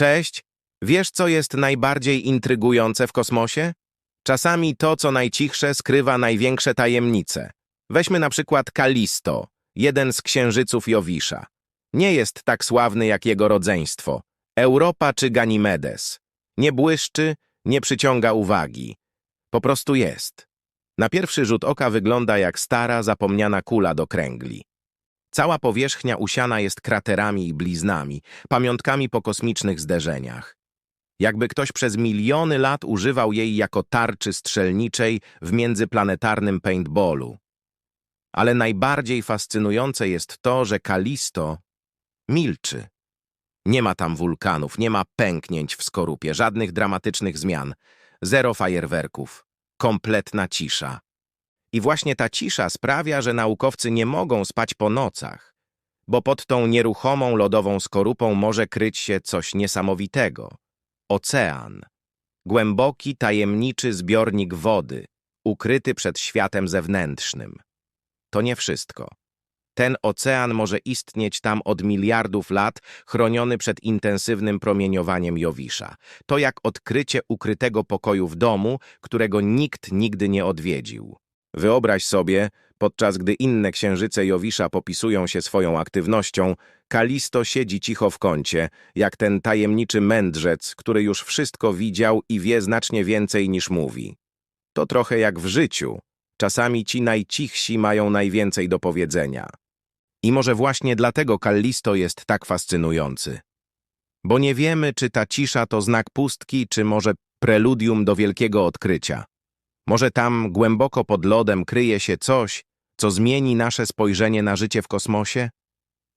Cześć. Wiesz, co jest najbardziej intrygujące w kosmosie? Czasami to, co najcichsze, skrywa największe tajemnice. Weźmy na przykład Kalisto, jeden z księżyców Jowisza. Nie jest tak sławny jak jego rodzeństwo. Europa czy Ganimedes. Nie błyszczy, nie przyciąga uwagi. Po prostu jest. Na pierwszy rzut oka wygląda jak stara, zapomniana kula do kręgli. Cała powierzchnia usiana jest kraterami i bliznami, pamiątkami po kosmicznych zderzeniach. Jakby ktoś przez miliony lat używał jej jako tarczy strzelniczej w międzyplanetarnym paintballu. Ale najbardziej fascynujące jest to, że Kalisto milczy. Nie ma tam wulkanów, nie ma pęknięć w skorupie, żadnych dramatycznych zmian, zero fajerwerków, kompletna cisza. I właśnie ta cisza sprawia, że naukowcy nie mogą spać po nocach, bo pod tą nieruchomą lodową skorupą może kryć się coś niesamowitego. Ocean. Głęboki, tajemniczy zbiornik wody, ukryty przed światem zewnętrznym. To nie wszystko. Ten ocean może istnieć tam od miliardów lat, chroniony przed intensywnym promieniowaniem Jowisza. To jak odkrycie ukrytego pokoju w domu, którego nikt nigdy nie odwiedził. Wyobraź sobie, podczas gdy inne księżyce Jowisza popisują się swoją aktywnością, Kalisto siedzi cicho w kącie, jak ten tajemniczy mędrzec, który już wszystko widział i wie znacznie więcej niż mówi. To trochę jak w życiu. Czasami ci najcichsi mają najwięcej do powiedzenia. I może właśnie dlatego Kallisto jest tak fascynujący. Bo nie wiemy, czy ta cisza to znak pustki, czy może preludium do wielkiego odkrycia. Może tam głęboko pod lodem kryje się coś, co zmieni nasze spojrzenie na życie w kosmosie?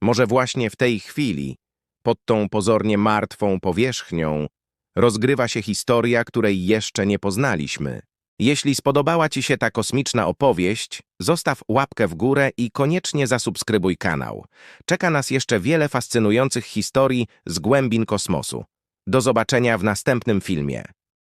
Może właśnie w tej chwili, pod tą pozornie martwą powierzchnią, rozgrywa się historia, której jeszcze nie poznaliśmy. Jeśli spodobała Ci się ta kosmiczna opowieść, zostaw łapkę w górę i koniecznie zasubskrybuj kanał. Czeka nas jeszcze wiele fascynujących historii z głębin kosmosu. Do zobaczenia w następnym filmie.